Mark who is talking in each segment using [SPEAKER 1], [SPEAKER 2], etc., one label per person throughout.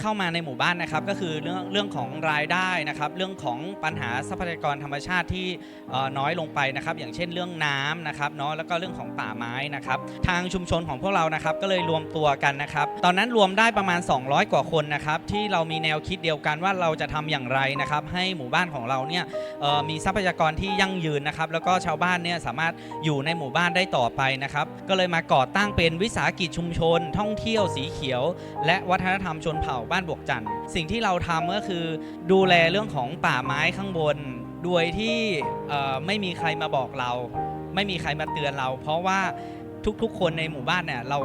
[SPEAKER 1] เข้ามาในหมู่บ้านนะครับ ก็คือเรื่องเรื่องของรายได้นะครับ เรื่องของปัญหาทรัพยากรธรรมชาติที่น้อยลงไปนะครับ อย่างเช่นเรื่องน้ำนะครับเนาะแล้วก็เรื่องของป่าไม้นะครับ ทางชุมชนของพวกเรานะครับ ก็เลยรวมตัวกันนะครับ ตอนนั้นรวมได้ประมาณ 200 กว่าคนนะครับ ที่เรามีแนวคิดเดียวกันว่าเราจะทำอย่างไรนะครับ ให้หมู่บ้านของเราเนี่ยมีทรัพยากรที่ยั่งยืนนะครับ แล้วก็ชาวบ้านเนี่ยสามารถอยู่ในหมู่บ้านได้ต่อไปนะครับ ก็เลยมาก่อตั้งเป็นวิสาหกิจชุมชน ท่องเที่ยวสีเขียว และวัฒนธรรมชนเผ่าบ้านบวกจันทร์สิ่งที่เราทำก็คือดูแลเรื่องของป่าไม้ข้างบน โดยที่ไม่มีใครมาบอกเรา ไม่มีใครมาเตือนเรา เพราะว่าทุกๆ คนในหมู่บ้านเนี่ยเรา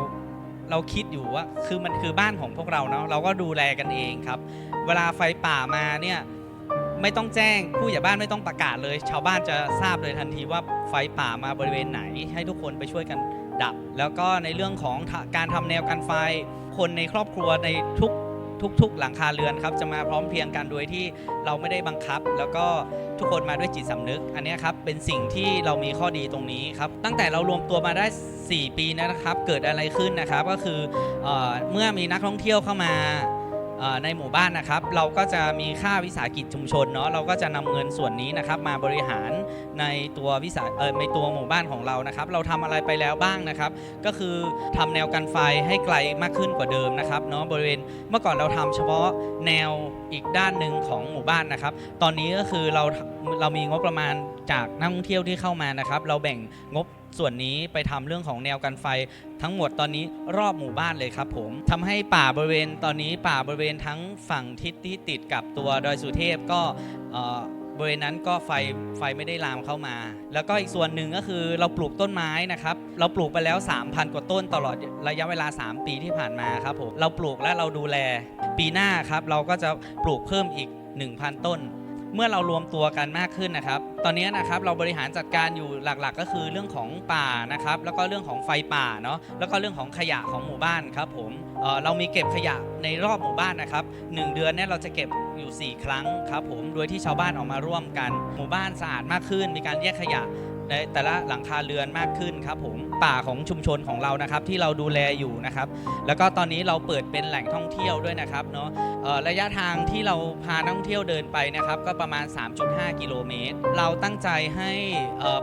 [SPEAKER 1] เราคิดอยู่ว่าคือมันคือบ้านของพวกเราเนาะเราก็ดูแลกันเองครับ เวลาไฟป่ามาเนี่ยไม่ต้องแจ้งผู้ใหญ่บ้านไม่ต้องประกาศเลย ชาวบ้านจะทราบเลยทันทีว่าไฟป่ามาบริเวณไหน ให้ทุกคนไปช่วยกันดับ แล้วก็ในเรื่องของการทำแนวกันไฟ คนในครอบครัวในทุก ทุกๆ หลังคาเรือนครับจะมาพร้อมเพียงกันโดยที่เราไม่ได้บังคับ แล้วก็ทุกคนมาด้วยจิตสำนึก อันนี้ครับเป็นสิ่งที่เรามีข้อดีตรงนี้ครับตั้งแต่เรารวมตัวมาได้ 4 ปีนะครับ เกิดอะไรขึ้นนะครับก็คือเอเมื่อมีนักท่องเที่ยวเข้ามา ในหมู่บ้านนะครับ เราก็จะมีค่าวิสาหกิจชุมชนเนาะเราก็จะนำเงินส่วนนี้นะครับมาบริหารในตัววิสาเออในตัวหมู่บ้านของเรานะครับ เราทำอะไรไปแล้วบ้างนะครับ ก็คือทำแนวกันไฟให้ไกลมากขึ้นกว่าเดิมนะครับเนาะบริเวณเมื่อก่อนเราทำเฉพาะแนวอีกด้านหนึ่งของหมู่บ้านนะครับ ตอนนี้ก็คือเราเรามีงบประมาณจากนักท่องเที่ยวที่เข้ามานะครับ เราแบ่งงบ ส่วนนี้ไปทำเรื่องของแนวกันไฟ ทั้งหมดตอนนี้รอบหมู่บ้านเลยครับ ผมทำให้ป่าบริเวณตอนนี้ป่าบริเวณทั้งฝั่งทิศที่ติดกับตัวดอยสุเทพก็บริเวณนั้นก็ไฟไฟไม่ได้ลามเข้ามา แล้วก็อีกส่วนหนึ่งก็คือเราปลูกต้นไม้นะครับ เราปลูกไปแล้ว 3,000 กว่าต้นตลอดระยะเวลา 3 ปีที่ผ่านมาครับผมเราปลูกและเราดูแล ปีหน้าครับ เราก็จะปลูกเพิ่มอีก 1,000 ต้น เมื่อเรารวมตัวกันมากขึ้นนะครับ ตอนนี้นะครับเราบริหารจัดการอยู่หลักๆ ก็คือเรื่องของป่านะครับแล้วก็เรื่องของไฟป่าเนาะแล้วก็เรื่องของขยะของหมู่บ้านครับผมเเรามีเก็บขยะในรอบหมู่บ้านนะครับหนึ่งเดือนเนี่ยเราจะเก็บอยู่ 4 ครั้งครับผมโดยที่ชาวบ้านออกมาร่วมกัน หมู่บ้านสะอาดมากขึ้น มีการแยกขยะ ในแต่ละหลังคาเรือนมากขึ้นครับผมป่าของชุมชนของเรานะครับที่เราดูแลอยู่นะครับ แล้วก็ตอนนี้เราเปิดเป็นแหล่งท่องเที่ยวด้วยนะครับเนาะระยะทางที่เราพานักท่องเที่ยวเดินไปนะครับ ก็ประมาณ 3.5 กิโลเมตร เราตั้งใจให้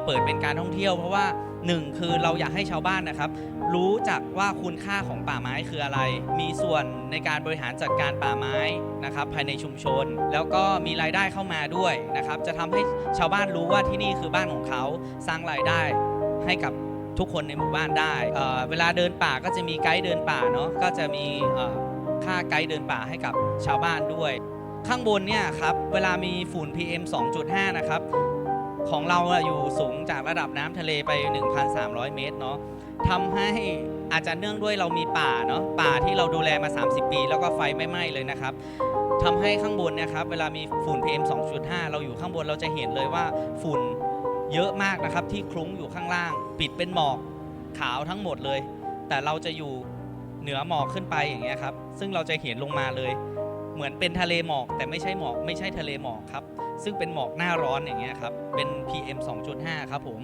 [SPEAKER 1] เปิดเป็นการท่องเที่ยวเพราะว่า 1คือเราอยากให้ชาวบ้านนะครับ รู้จักว่าคุณค่าของป่าไม้คืออะไร มีส่วนในการบริหารจัดการป่าไม้นะครับ ภายในชุมชน แล้วก็มีรายได้เข้ามาด้วยนะครับ จะทำให้ชาวบ้านรู้ว่าที่นี่คือบ้านของเขาสร้างรายได้ให้กับทุกคนในหมู่บ้านได้เเวลาเดินป่าก็จะมีไกด์เดินป่าเนาะก็จะมีค่าไกด์เดินป่าให้กับชาวบ้านด้วย ข้างบนเนี่ยครับเวลามีฝุ่น PM 2.5 นะครับ ของเราอยู่สูงจากระดับน้ำทะเลไป 1,300 เมตรเนาะทำให้อาจจะเนื่องด้วยเรามีป่าเนาะป่าที่เราดูแลมา 30 ปี แล้วก็ไฟไม่ไหม้เลยนะครับทำให้ข้างบนนะครับเวลามีฝุ่น PM 2.5 เราอยู่ข้างบนเราจะเห็นเลยว่าฝุ่นเยอะมากนะครับที่คลุ้งอยู่ข้างล่าง ปิดเป็นหมอกขาวทั้งหมดเลย แต่เราจะอยู่เหนือหมอกขึ้นไปอย่างเงี้ยครับซึ่งเราจะเห็นลงมาเลย เหมือนเป็นทะเลหมอก แต่ไม่ใช่หมอกไม่ใช่ทะเลหมอกครับ ซึ่งเป็นหมอกหน้าร้อนอย่างเงี้ยครับ เป็น PM 2.5 ครับผม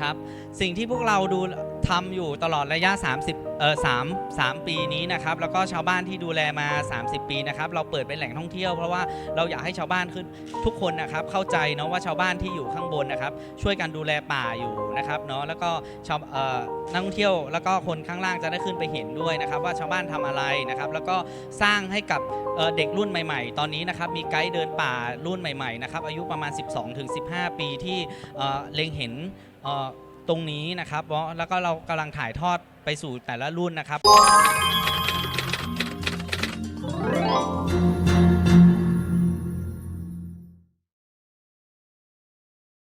[SPEAKER 1] ครับสิ่งที่พวกเราดูทำอยู่ตลอดระยะ 30เอ่อ3 3 ปีนี้นะครับแล้วก็ชาวบ้านที่ดูแลมา 30 ปีนะครับเราเปิดเป็นแหล่งท่องเที่ยว เพราะว่าเราอยากให้ชาวบ้านขึ้นทุกคนนะครับเข้าใจเนาะว่าชาวบ้านที่อยู่ข้างบนนะครับช่วยกันดูแลป่าอยู่นะครับเนาะแล้วก็ชาวเอ่อนักท่องเที่ยวแล้วก็คนข้างล่างจะได้ขึ้นไปเห็นด้วยนะครับว่าชาวบ้านทำอะไรนะครับแล้วก็สร้างให้กับเด็กรุ่นใหม่ ๆ ตอนนี้นะครับมีไกด์เดินป่ารุ่นใหม่ๆนะครับอายุประมาณ 12-15 ปีที่เอ่อเล็งเห็น ตรงนี้นะครับแล้วก็เรากำลังถ่ายทอดไปสู่แต่ละรุ่นนะครับ